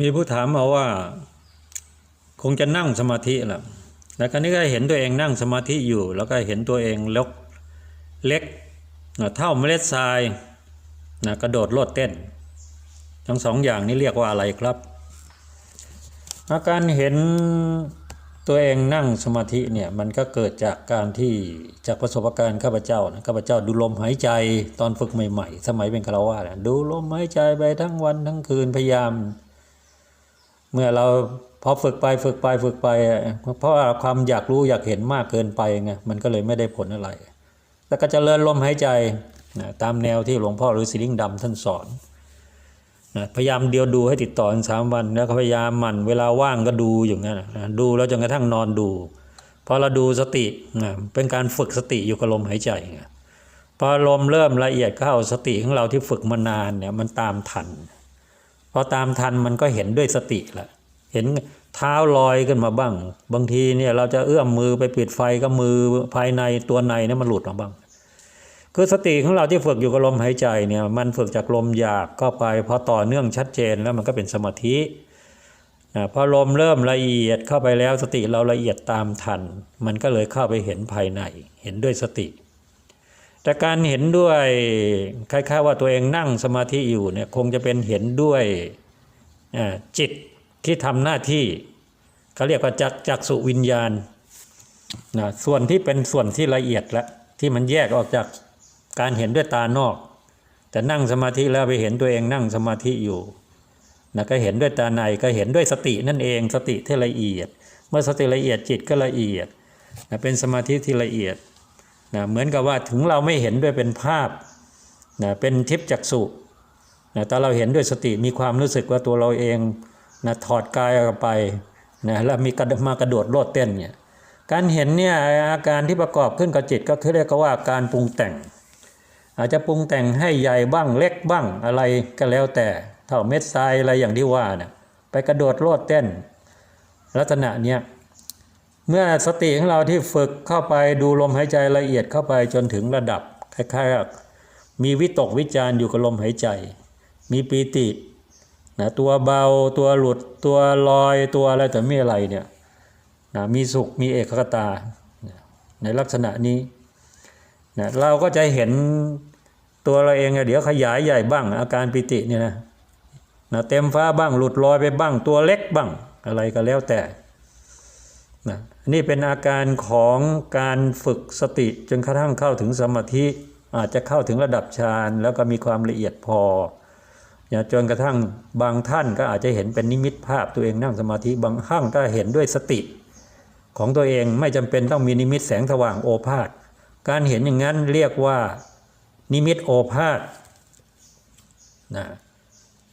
มีผู้ถามมาว่า คงจะนั่งสมาธิแหละแล้วคราวนี้ก็เห็นตัวเองนั่งสมาธิอยู่ แล้วก็เห็นตัวเองเล็กเล็กเท่าเมล็ดทรายนะกระโดดโลดเต้น ทั้งสองอย่างนี้เรียกว่าอะไรครับ อาการเห็นตัวเองนั่งสมาธิเนี่ยมันก็เกิดจากการที่จากประสบการณ์ข้าพเจ้านะข้าพเจ้าดูลมหายใจตอนฝึกใหม่ ๆ สมัยเป็นคารวะนะดูลมหายใจไปทั้งวันทั้งคืนพยายาม เมื่อเราพอฝึกไปฝึกไปฝึกไปอะเพราะว่าความอยากรู้อยากเห็นมากเกินไปไงมันก็เลยไม่ได้ผลอะไร แล้วก็จเจริญลมหายใจนะตามแนวที่หลวงพ่อฤาษีลิงดำท่านสอนนะพยายามเดียวดูให้ติดต่อนสามวัน แล้วก็พยายามหมันเวลาว่างก็ดูอย่างนั้นนะดูแล้วจนกระทั่งนอนดูพอเราดูสตินะเป็นการฝึกสติอยู่กับลมหายใจไงพอลมเริ่มละเอียดเข้าสติของเราที่ฝึกมานานเนี่ยมันตามทัน อตามทันมันก็เห็นด้วยสติละเห็นเท้าลอยขึ้นมาบ้าง บางทีเนี่ยเราจะเอื้อมมือไปปิดไฟก็มือภายในตัวในเนี่ยมันหลุดออกบ้าง คือสติของเราที่ฝึกอยู่กับลมหายใจเนี่ยมันฝึกจากลมหยาบเข้าไปพอต่อเนื่องชัดเจนแล้วมันก็เป็นสมาธิพอลมเริ่มละเอียดเข้าไปแล้วสติเราละเอียดตามทัน มันก็เลยเข้าไปเห็นภายใน เห็นด้วยสติ แต่การเห็นด้วยคล้ายๆว่าตัวเองนั่งสมาธิอยู่เนี่ยคงจะเป็นเห็นด้วยจิตที่ทำหน้าที่เขาเรียกว่าจักจักสุวิญญาณนะส่วนที่เป็นส่วนที่ละเอียดละที่มันแยกออกจากการเห็นด้วยตานอก แต่นั่งสมาธิแล้วไปเห็นตัวเองนั่งสมาธิอยู่นะก็เห็นด้วยตาในก็เห็นด้วยสตินั่นเองสติที่ละเอียด เมื่อสติละเอียดจิตก็ละเอียดนะเป็นสมาธิที่ละเอียด นะเหมือนกับว่าถึงเราไม่เห็นด้วยเป็นภาพนะเป็นทิพจักษุนะแต่เราเห็นด้วยสติมีความรู้สึกว่าตัวเราเองนะถอดกายออกไปนะแล้วมีกระมากระโดดโลดเต้นเนี่ยการเห็นเนี่ยอาการที่ประกอบขึ้นกับจิตก็คือเรียกว่าการปรุงแต่ง อาจจะปรุงแต่งให้ใหญ่บ้างเล็กบ้างอะไรก็แล้วแต่เท่าเม็ดทรายอะไรอย่างที่ว่าเนี่ยไปกระโดดโลดเต้น ลักษณะเนี้ย เมื่อสติของเราที่ฝึกเข้าไปดูลมหายใจละเอียดเข้าไปจนถึงระดับคล้ายๆมีวิตกวิจารณ์อยู่กับลมหายใจ มีปีตินะตัวเบาตัวหลุดตัวลอยตัวอะไรแต่ไม่อะไรเนี่ยนะมีสุขมีเอกคตา ในลักษณะนี้นะเราก็จะเห็นตัวเราเองเดี๋ยวขยายใหญ่บ้าง อาการปิติเนี่ยนะนะเต็มฟ้าบ้างหลุดลอยไปบ้างตัวเล็กบ้างอะไรก็แล้วแต่ นะนี่เป็นอาการของการฝึกสติจนกระทั่งเข้าถึงสมาธิอาจจะเข้าถึงระดับฌานแล้วก็มีความละเอียดพออย่าจนกระทั่งบางท่านก็อาจจะเห็นเป็นนิมิตภาพตัวเองนั่งสมาธิบางข้างก็เห็นด้วยสติ ของตัวเองไม่จำเป็นต้องมีนิมิตแสงสว่างโอภาษการเห็นอย่างนั้นเรียกว่านิมิตโอภาษนะ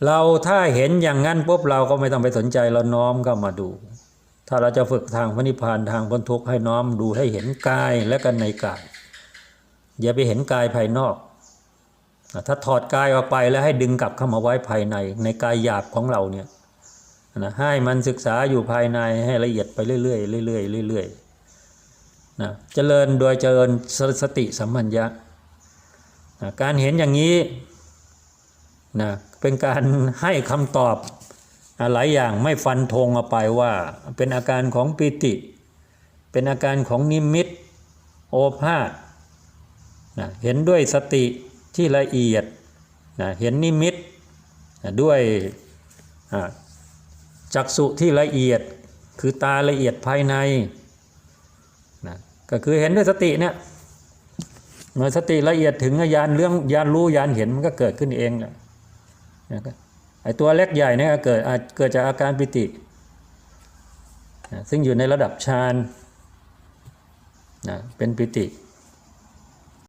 เราถ้าเห็นอย่างนั้นปุ๊บเราก็ไม่ต้องไปสนใจเราน้อมเข้ามาดู ถ้าเราจะฝึกทางพระนิพพานทางพ้นทุกข์ให้น้อมดูให้เห็นกายและกันในกาย อย่าไปเห็นกายภายนอก ถ้าถอดกายออกไปแล้วให้ดึงกลับเข้ามาไว้ภายในในกายหยาบของเราเนี่ยนะให้มันศึกษาอยู่ภายในให้ละเอียดไปเรื่อยๆเรื่อยๆเรื่อยๆนะเจริญโดยเจริญสติสัมปัญญะนะการเห็นอย่างนี้นะเป็นการให้คำตอบ หลายอย่างไม่ฟันธงออกไปว่า เป็นอาการของปิติ เป็นอาการของนิมิต โอภาษนะเห็นด้วยสติที่ละเอียดนะเห็นนิมิตนะด้วยจักษุที่ละเอียดคือตาละเอียดภายในนะก็คือเห็นด้วยสติเนี่ยเมื่อสติละเอียดถึงญาณเรื่องญาณรู้ญาณเห็นมันก็เกิดขึ้นเองแหละนะ ไอ้ตัวเล็กใหญ่เนี่ยเกิดอาจเกิดจากอาการปิติ ซึ่งอยู่ในระดับฌานนะเป็นปิติ